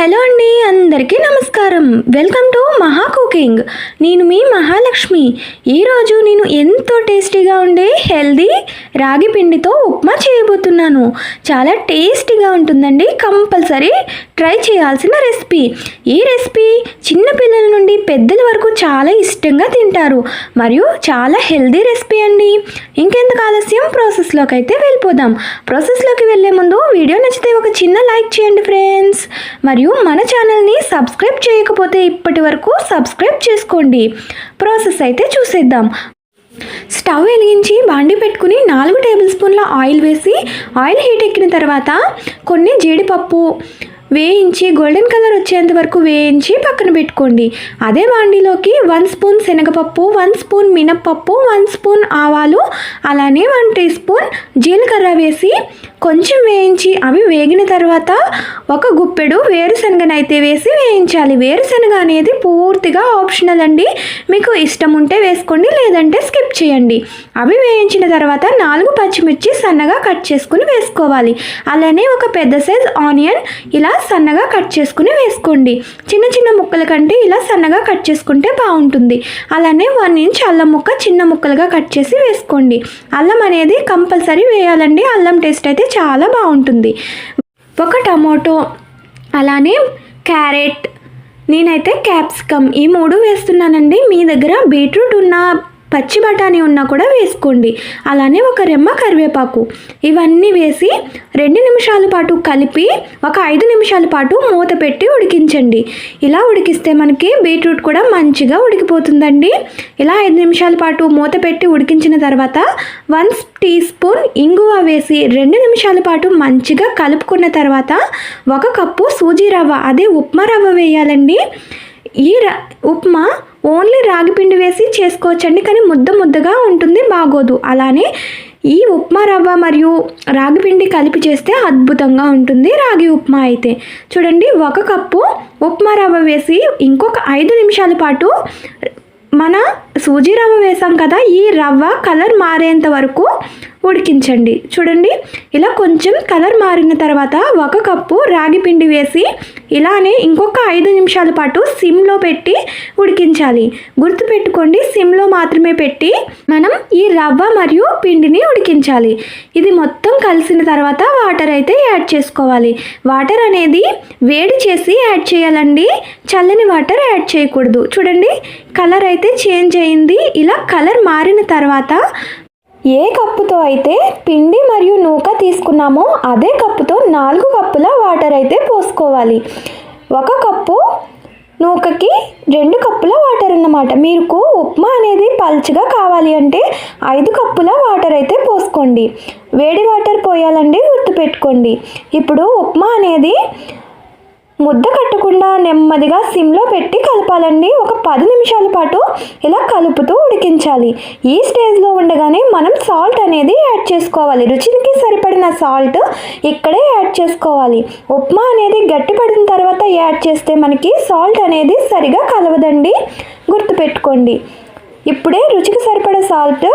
Hello అండి అందరికీ నమస్కారం. Welcome to Maha cooking. నేను మీ మహాలక్ష్మి. ఈరోజు నేను ఎంతో టేస్టీగా ఉండే హెల్దీ రాగి పిండితో ఉప్మా చేయబోతున్నాను. చాలా టేస్టీగా ఉంటుందండి. కంపల్సరీ ట్రై చేయాల్సిన రెసిపీ. ఈ రెసిపీ చిన్నపిల్లల నుండి పెద్దల వరకు చాలా ఇష్టంగా తింటారు. మరియు చాలా హెల్దీ రెసిపీ అండి. ఇంకెందుకు ఆలస్యం? ప్రాసెస్లోకి అయితే వెళ్ళిపోదాం. ప్రాసెస్లోకి వెళ్ళే ముందు వీడియో నచ్చితే ఒక చిన్న లైక్ చేయండి ఫ్రెండ్స్. మరియు మన ఛానల్ని సబ్స్క్రైబ్ చేయకపోతే ఇప్పటి వరకు సబ్స్క్రైబ్ చేసుకోండి. ప్రాసెస్ అయితే చూసేద్దాం. స్టవ్ వెలిగించి బాండి పెట్టుకుని నాలుగు టేబుల్ స్పూన్ల ఆయిల్ వేసి ఆయిల్ హీట్ ఎక్కిన తర్వాత కొన్ని జీడిపప్పు వేయించి గోల్డెన్ కలర్ వచ్చేంత వరకు వేయించి పక్కన పెట్టుకోండి. అదే బాండీలోకి వన్ స్పూన్ శనగపప్పు వన్ స్పూన్ మినప్పప్పు వన్ స్పూన్ ఆవాలు అలానే వన్ టీ స్పూన్ జీలకర్ర వేసి కొంచెం వేయించి అవి వేగిన తర్వాత ఒక గుప్పెడు వేరుశనగనైతే వేసి వేయించాలి. వేరుశనగ అనేది పూర్తిగా ఆప్షనల్ అండి. మీకు ఇష్టం ఉంటే వేసుకోండి లేదంటే స్కిప్ చేయండి. అవి వేయించిన తర్వాత నాలుగు పచ్చిమిర్చి సన్నగా కట్ చేసుకుని వేసుకోవాలి. అలానే ఒక పెద్ద సైజ్ ఆనియన్ ఇలా సన్నగా కట్ చేసుకుని వేసుకోండి. చిన్న చిన్న ముక్కల కంటే ఇలా సన్నగా కట్ చేసుకుంటే బాగుంటుంది. అలానే వన్ ఇంచ్ అల్లం ముక్క చిన్న ముక్కలుగా కట్ చేసి వేసుకోండి. అల్లం అనేది కంపల్సరీ వేయాలండి. అల్లం టేస్ట్ అయితే చాలా బాగుంటుంది. ఒక టమోటో అలానే క్యారెట్ నేనైతే క్యాప్సికమ్ ఈ మూడు వేస్తున్నానండి. మీ దగ్గర బీట్రూట్ ఉన్న పచ్చి బఠానీ ఉన్నా కూడా వేసుకోండి. అలానే ఒక రెమ్మ కరివేపాకు. ఇవన్నీ వేసి రెండు నిమిషాల పాటు కలిపి ఒక ఐదు నిమిషాల పాటు మూత పెట్టి ఉడికించండి. ఇలా ఉడికిస్తే మనకి బీట్రూట్ కూడా మంచిగా ఉడికిపోతుందండి. ఇలా ఐదు నిమిషాల పాటు మూత పెట్టి ఉడికించిన తర్వాత వన్ టీ స్పూన్ ఇంగువ వేసి రెండు నిమిషాల పాటు మంచిగా కలుపుకున్న తర్వాత ఒక కప్పు సూజీ రవ్వ అదే ఉప్మా రవ్వ వేయాలండి. ఈ రా ఉప్మా ఓన్లీ రాగి పిండి వేసి చేసుకోవచ్చండి కానీ ముద్ద ముద్దగా ఉంటుంది బాగోదు. అలానే ఈ ఉప్మా రవ్వ మరియు రాగి పిండి కలిపి చేస్తే అద్భుతంగా ఉంటుంది రాగి ఉప్మా అయితే. చూడండి ఒక కప్పు ఉప్మా రవ్వ వేసి ఇంకొక ఐదు నిమిషాల పాటు మన సూజీ రవ్వ వేసాం కదా ఈ రవ్వ కలర్ మారేంత వరకు ఉడికించండి. చూడండి ఇలా కొంచెం కలర్ మారిన తర్వాత ఒక కప్పు రాగి పిండి వేసి ఇలానే ఇంకొక ఐదు నిమిషాల పాటు సిమ్లో పెట్టి ఉడికించాలి. గుర్తుపెట్టుకోండి సిమ్లో మాత్రమే పెట్టి మనం ఈ రవ్వ మరియు పిండిని ఉడికించాలి. ఇది మొత్తం కలిసిన తర్వాత వాటర్ అయితే యాడ్ చేసుకోవాలి. వాటర్ అనేది వేడి చేసి యాడ్ చేయాలండి. చల్లని వాటర్ యాడ్ చేయకూడదు. చూడండి కలర్ అయితే చేంజ్ అయింది. ఇలా కలర్ మారిన తర్వాత ఏ కప్పుతో అయితే పిండి మరియు నూక తీసుకున్నామో అదే కప్పుతో నాలుగు కప్పుల వాటర్ అయితే పోసుకోవాలి. ఒక కప్పు నూకకి రెండు కప్పుల వాటర్ అన్నమాట. మీకు ఉప్మా అనేది పల్చగా కావాలి అంటే ఐదు కప్పుల వాటర్ అయితే పోసుకోండి. వేడి వాటర్ పోయాలండి గుర్తుపెట్టుకోండి. ఇప్పుడు ఉప్మా అనేది ముద్ద కట్టకుండా నెమ్మదిగా సిమ్లో పెట్టి కలపాలండి. ఒక పది నిమిషాల పాటు ఇలా కలుపుతూ ఉడికించాలి. ఈ స్టేజ్లో ఉండగానే మనం సాల్ట్ అనేది యాడ్ చేసుకోవాలి. రుచికి సరిపడిన సాల్ట్ ఇక్కడే యాడ్ చేసుకోవాలి. ఉప్మా అనేది గట్టిపడిన తర్వాత యాడ్ చేస్తే మనకి సాల్ట్ అనేది సరిగా కలవదండి. గుర్తుపెట్టుకోండి. ఇప్పుడే రుచికి సరిపడే సాల్ట్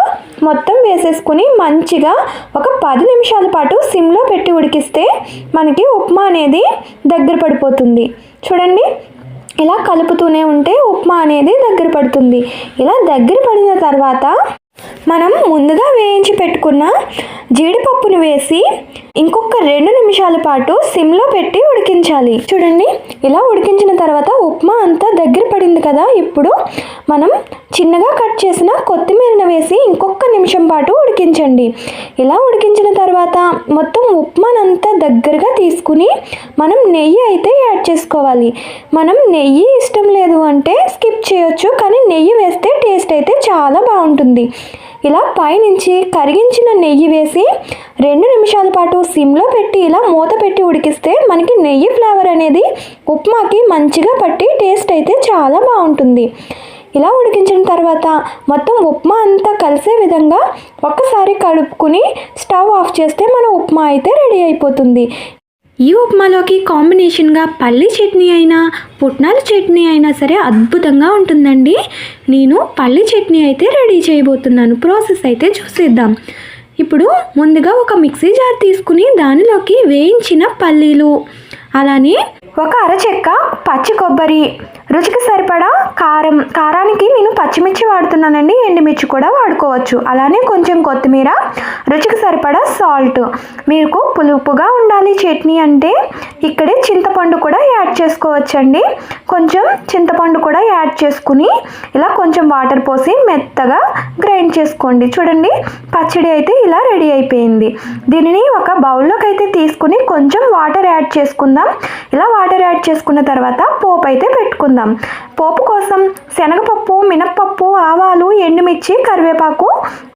మొత్తం వేసేసుకుని మంచిగా ఒక పది నిమిషాల పాటు సిమ్లో పెట్టి ఉడికిస్తే మనకి ఉప్మా అనేది దగ్గర పడిపోతుంది. చూడండి ఇలా కలుపుతూనే ఉంటే ఉప్మా అనేది దగ్గర పడుతుంది. ఇలా దగ్గర పడిన తర్వాత మనం ముందుగా వేయించి పెట్టుకున్న జీడిపప్పును వేసి ఇంకొక రెండు నిమిషాల పాటు సిమ్లో పెట్టి ఉడికించాలి. చూడండి ఇలా ఉడికించిన తర్వాత ఉప్మా అంతా దగ్గర పడింది కదా ఇప్పుడు మనం చిన్నగా కట్ చేసిన కొత్తిమీరను వేసి ఇంకొక నిమిషం పాటు ఉడికించండి. ఇలా ఉడికించిన తర్వాత మొత్తం ఉప్మానంతా దగ్గరగా తీసుకుని మనం నెయ్యి అయితే యాడ్ చేసుకోవాలి. మనం నెయ్యి ఇష్టం లేదు అంటే స్కిప్ చేయొచ్చు కానీ నెయ్యి వేస్తే టేస్ట్ అయితే చాలా బాగుంటుంది. ఇలా పైనుంచి కరిగించిన నెయ్యి వేసి రెండు నిమిషాల పాటు సిమ్లో పెట్టి ఇలా మూత పెట్టి ఉడికిస్తే మనకి నెయ్యి ఫ్లేవర్ అనేది ఉప్మాకి మంచిగా పట్టి టేస్ట్ అయితే చాలా బాగుంటుంది. ఇలా ఉడికించిన తర్వాత మొత్తం ఉప్మా అంతా కలిసే విధంగా ఒక్కసారి కలుపుకుని స్టవ్ ఆఫ్ చేస్తే మన ఉప్మా అయితే రెడీ అయిపోతుంది. ఈ ఉప్మాలోకి కాంబినేషన్గా పల్లి చట్నీ అయినా పుట్నాల చట్నీ అయినా సరే అద్భుతంగా ఉంటుందండి. నేను పల్లి చట్నీ అయితే రెడీ చేయబోతున్నాను. ప్రాసెస్ అయితే చూసేద్దాం. ఇప్పుడు ముందుగా ఒక మిక్సీ జార్ తీసుకుని దానిలోకి వేయించిన పల్లీలు అలానే ఒక అరచెక్క పచ్చి కొబ్బరి రుచికి సరిపడా కారం. కారానికి నేను పచ్చిమిర్చి వాడుతున్నానండి. ఎండుమిర్చి కూడా వాడుకోవచ్చు. అలానే కొంచెం కొత్తిమీర రుచికి సరిపడా సాల్ట్. మీకు పులుపుగా ఉండాలి చట్నీ అంటే ఇక్కడే చింతపండు కూడా యాడ్ చేసుకోవచ్చండి. కొంచెం చింతపండు కూడా యాడ్ చేసుకుని ఇలా కొంచెం వాటర్ పోసి మెత్తగా గ్రైండ్ చేసుకోండి. చూడండి పచ్చడి అయితే ఇలా రెడీ అయిపోయింది. దీనిని ఒక బౌల్లోకి అయితే తీసుకుని కొంచెం వాటర్ యాడ్ చేసుకుందాం. ఇలా వాటర్ యాడ్ చేసుకున్న తర్వాత పోపు అయితే పెట్టుకుందాం. മൂന്നാം పోపు కోసం శనగపప్పు మినప్పప్పు ఆవాలు ఎండుమిర్చి కరివేపాకు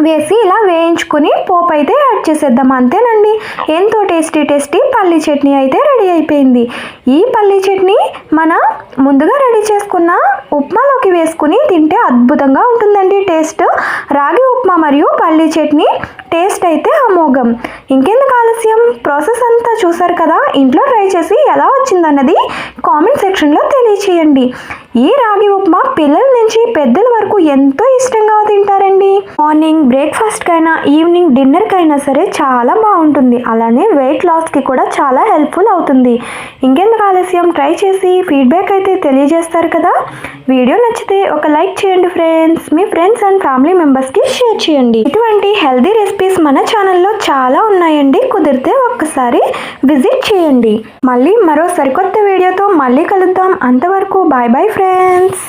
వేసి ఇలా వేయించుకుని పోపు అయితే యాడ్ చేసేద్దాం అంతేనండి. ఎంతో టేస్టీ టేస్టీ పల్లీ చట్నీ అయితే రెడీ అయిపోయింది. ఈ పల్లీ చట్నీ మన ముందుగా రెడీ చేసుకున్న ఉప్మాలోకి వేసుకుని తింటే అద్భుతంగా ఉంటుందండి టేస్ట్. రాగి ఉప్మా మరియు పల్లీ చట్నీ టేస్ట్ అయితే అమోఘం. ఇంకెందుకు ఆలస్యం? ప్రాసెస్ అంతా చూసారు కదా? ఇంట్లో ట్రై చేసి ఎలా వచ్చిందన్నది కామెంట్ సెక్షన్లో తెలియచేయండి. ఈ రాగి ఉప్మా పిల్లల నుంచి పెద్దల వరకు ఎంతో ఇష్టంగా తింటారండి. మార్నింగ్ బ్రేక్ఫాస్ట్కైనా ఈవినింగ్ డిన్నర్కైనా సరే చాలా బాగుంటుంది. అలానే వెయిట్ లాస్కి కూడా చాలా హెల్ప్ఫుల్ అవుతుంది. ఇంకెందుకు ఆలస్యం? ట్రై చేసి ఫీడ్బ్యాక్ అయితే తెలియజేస్తారు కదా. వీడియో నచ్చితే ఒక లైక్ చేయండి ఫ్రెండ్స్. మీ ఫ్రెండ్స్ అండ్ ఫ్యామిలీ మెంబర్స్కి షేర్ చేయండి. ఇటువంటి హెల్దీ రెసిపీస్ మన ఛానల్లో చాలా ఉన్నాయండి. కుదిరితే ఒక్కసారి విజిట్ చేయండి. మళ్ళీ మరో సరికొత్త వీడియోతో మళ్ళీ కలుద్దాం. అంతవరకు బాయ్ బాయ్ ఫ్రెండ్స్.